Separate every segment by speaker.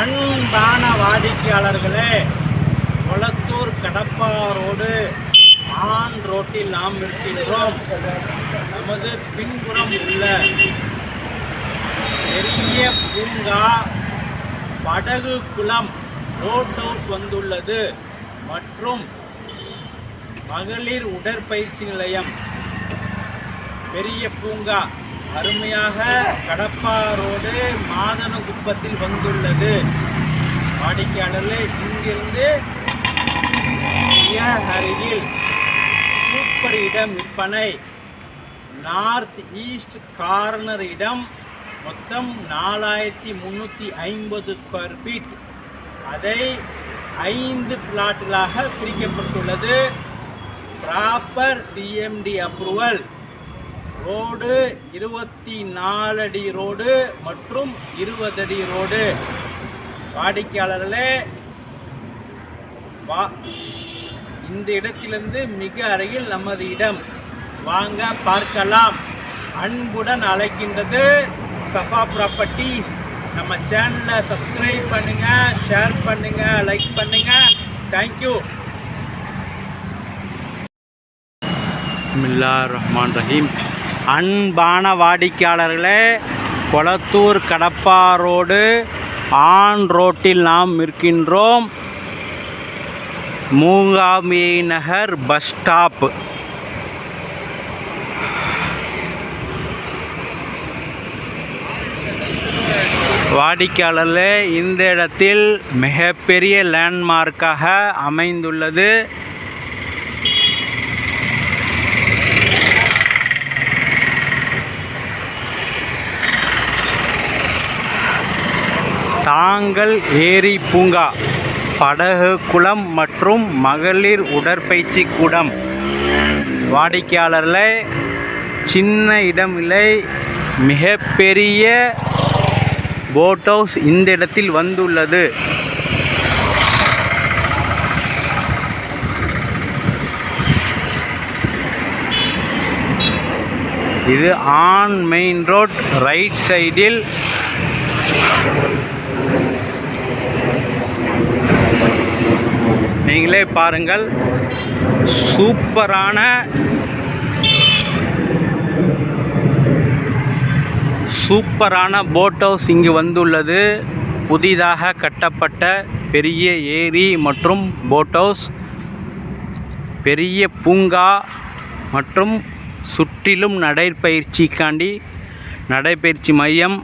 Speaker 1: அன்பான வாடிக்கையாளர்களே கொளத்தூர் கடப்பாரோடு ஆன் ரோட்டில் நாம் இருக்கின்றோம் நமது பின்புறம் உள்ள பெரிய பூங்கா படகு குளம் ரோட் ஹவுஸ் வந்துள்ளது. மற்றும் மகளிர் உடற்பயிற்சி நிலையம். பெரிய பூங்கா. அருமையாக கடப்பாரோடு மாதனகுப்பத்தில் வந்துள்ளது. வாடிக்கையாளர்களே இங்கிருந்து அருகில் சூப்பர் இடம் விற்பனை. நார்த் ஈஸ்ட் கார்னர் இடம் மொத்தம் நாலாயிரத்தி முந்நூற்றி ஐம்பது ஸ்கொயர் ஃபீட். அதை ஐந்து பிளாட்டுகளாக பிரிக்கப்பட்டுள்ளது. Proper CMD approval. ரோடு இருபத்தி நாலு அடி ரோடு மற்றும் இருபது அடி ரோடு. வாடிக்கையாளர்களே வா இந்த இடத்திலிருந்து மிக அருகில் நமது இடம். வாங்க பார்க்கலாம். அன்புடன் அழைக்கின்றது சஃபா ப்ராப்பர்ட்டிஸ் நம்ம சேனலை சப்ஸ்கிரைப் பண்ணுங்க ஷேர் பண்ணுங்க லைக் பண்ணுங்க. தேங்க்யூ பிஸ்மில்லா ரஹ்மான் ரஹீம் அன்பான வாடிக்கையாளர்களே கொளத்தூர் கடப்பா ரோடு ஆன் ரோட்டில் நாம் இருக்கின்றோம் மூங்காம்பி நகர் பஸ் ஸ்டாப். வாடிக்கையாளர்களே இந்த இடத்தில் மிகப்பெரிய லேண்ட்மார்க்காக அமைந்துள்ளது. தாங்கள் ஏரி பூங்கா படகு குளம் மற்றும் மகளிர் உடற்பயிற்சி கூடம். வாடிக்கையாளர்களே சின்ன இடம் இல்லை மிகப்பெரிய போட் ஹவுஸ் இந்த இடத்தில் வந்துள்ளது. இது ஆன் மெயின் ரோட் ரைட் சைடில் நீங்களே பாருங்கள். சூப்பரான சூப்பரான போட் ஹவுஸ் இங்கு வந்துள்ளது. புதிதாக கட்டப்பட்ட பெரிய ஏரி மற்றும் போட் ஹவுஸ் பெரிய பூங்கா மற்றும் சுற்றிலும் நடைப்பயிற்சிக்காண்டி நடைப்பயிற்சி மையம்.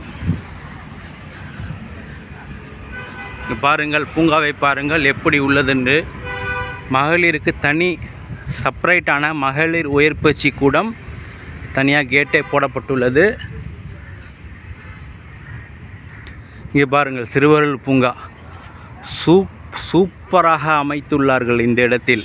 Speaker 1: பாருங்கள் பூங்காவை பாருங்கள் எப்படி உள்ளதென்று மகளிருக்கு தனி செப்பரேட்டான மகளிர் உயர்பயிற்சி கூடம் தனியாக கேட்டே போடப்பட்டுள்ளது. இங்கே பாருங்கள் சிறுவர்கள் பூங்கா. சூப் சூப்பராக அமைத்துள்ளார்கள் இந்த இடத்தில்.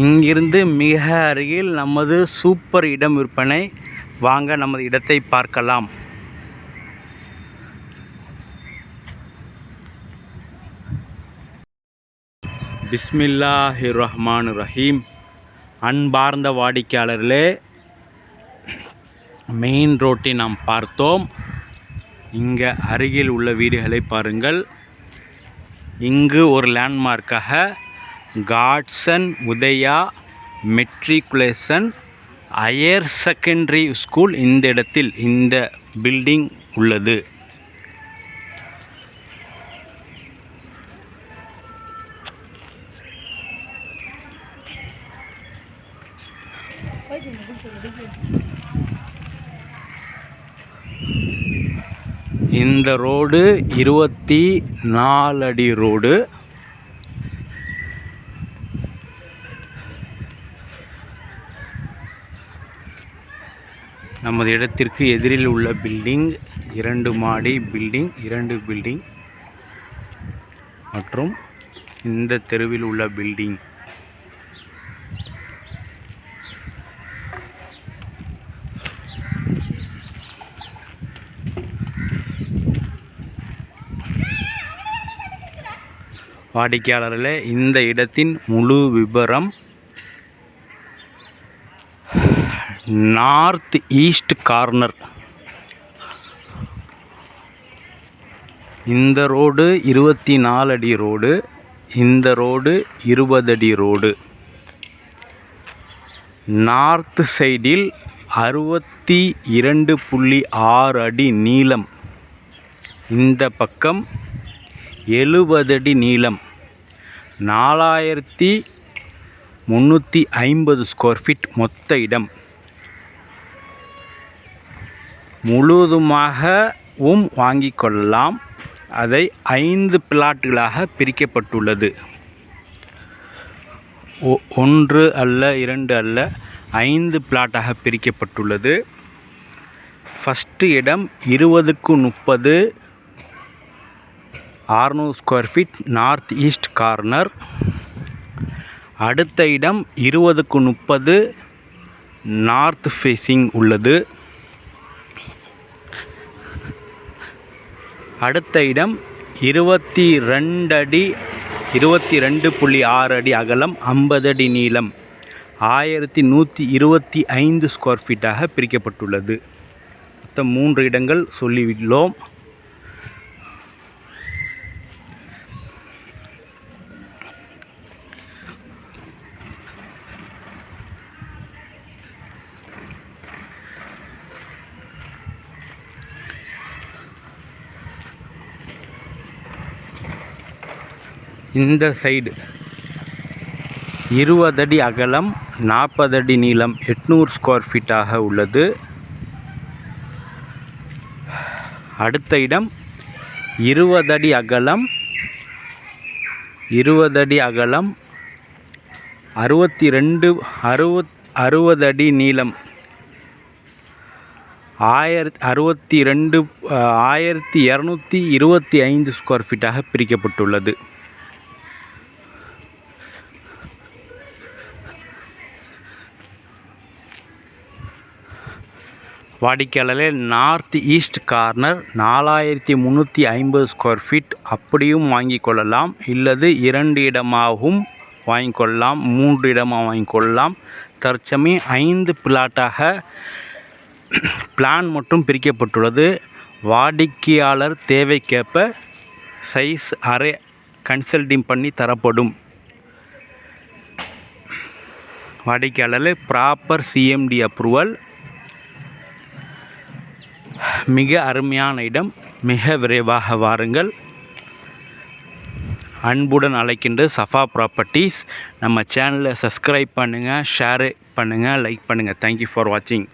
Speaker 1: இங்கிருந்து மிக அருகில் நமது சூப்பர் இடம் விற்பனை. வாங்க நமது இடத்தை பார்க்கலாம். பிஸ்மில்லாஹி ரஹ்மான் ரஹீம் அன்பார்ந்த வாடிக்கையாளர்களே மெயின் ரோட்டை நாம் பார்த்தோம். இங்கே அருகில் உள்ள வீடுகளை பாருங்கள். இங்கு ஒரு லேண்ட்மார்க்காக Godson Udaya matriculation higher secondary school இந்த இடத்தில் இந்த பில்டிங் உள்ளது. இந்த ரோடு இருபத்தி நாலு அடி ரோடு நமது இடத்திற்கு எதிரில் உள்ள பில்டிங் இரண்டு மாடி பில்டிங் இரண்டு பில்டிங் மற்றும் இந்த தெருவில் உள்ள பில்டிங் வாடிக்கையாளர்களே இந்த இடத்தின் முழு விபரம் நார்த் ஈஸ்ட் கார்னர். இந்த ரோடு இருபத்தி நாலு அடி ரோடு இந்த ரோடு இருபது அடி ரோடு. நார்த் சைடில் அறுபத்தி இரண்டு புள்ளி ஆறு அடி நீளம். இந்த பக்கம் எழுபது அடி நீளம். நாலாயிரத்தி முந்நூற்றி ஐம்பது ஸ்கொயர் ஃபீட் மொத்த இடம். முழுவதுமாகவும் வாங்கிக் கொள்ளலாம். அதை ஐந்து பிளாட்டுகளாக பிரிக்கப்பட்டுள்ளது. ஒ- ஒன்று அல்ல இரண்டு அல்ல ஐந்து பிளாட்டாக பிரிக்கப்பட்டுள்ளது. ஃபஸ்ட்டு இடம் இருபதுக்கு முப்பது ஆறுநூறு square feet north east corner. அடுத்த இடம் இருபதுக்கு முப்பது நார்த் ஃபேஸிங் உள்ளது. அடுத்த இடம் இருபத்தி ரெண்டு அடி இருபத்தி ரெண்டு புள்ளி ஆறு அடி அகலம் ஐம்பது அடி நீளம். ஆயிரத்தி நூற்றி இருபத்தி ஐந்து ஸ்கொயர் ஃபீட்டாக பிரிக்கப்பட்டுள்ளது. மொத்தம் மூன்று இடங்கள் சொல்லியுள்ளோம். இந்த சைடு இருபது அடி அகலம் நாற்பது அடி நீளம் எட்நூறு ஸ்கொயர் ஃபீட்டாக உள்ளது. அடுத்த இடம் இருபது அடி அகலம் இருபது அடி அகலம் அறுபத்தி ரெண்டு அறுபத் அறுபது அடி நீளம். ஆயிரத் அறுபத்தி ரெண்டு ஆயிரத்தி இரநூத்தி இருபத்தி ஐந்து ஸ்கொயர் ஃபீட்டாக பிரிக்கப்பட்டுள்ளது. வாடிக்கையாளரே நார்த் ஈஸ்ட் கார்னர் நாலாயிரத்தி முந்நூற்றி ஐம்பது ஸ்கொயர் ஃபீட் அப்படியும் வாங்கி கொள்ளலாம். இல்லது இரண்டு இடமாகவும் வாங்கி கொள்ளலாம் மூன்று இடமாக வாங்கிக் கொள்ளலாம். தற்சமயம் ஐந்து பிளாட்டாக பிளான் மட்டும் பிரிக்கப்பட்டுள்ளது. வாடிக்கையாளர் தேவைக்கேற்ப சைஸ் அரை கன்சல்டிங் பண்ணி தரப்படும். வாடிக்கையாளர் ப்ராப்பர் சிஎம்டி அப்ரூவல் மிக அருமையான இடம். மிக விரைவாக வாருங்கள். அன்புடன் அழைக்கின்ற சஃபா ப்ராப்பர்ட்டிஸ் நம்ம சேனலை சப்ஸ்கிரைப் பண்ணுங்கள் ஷேரு பண்ணுங்கள் லைக் பண்ணுங்கள் தேங்க்யூ ஃபார் வாட்சிங்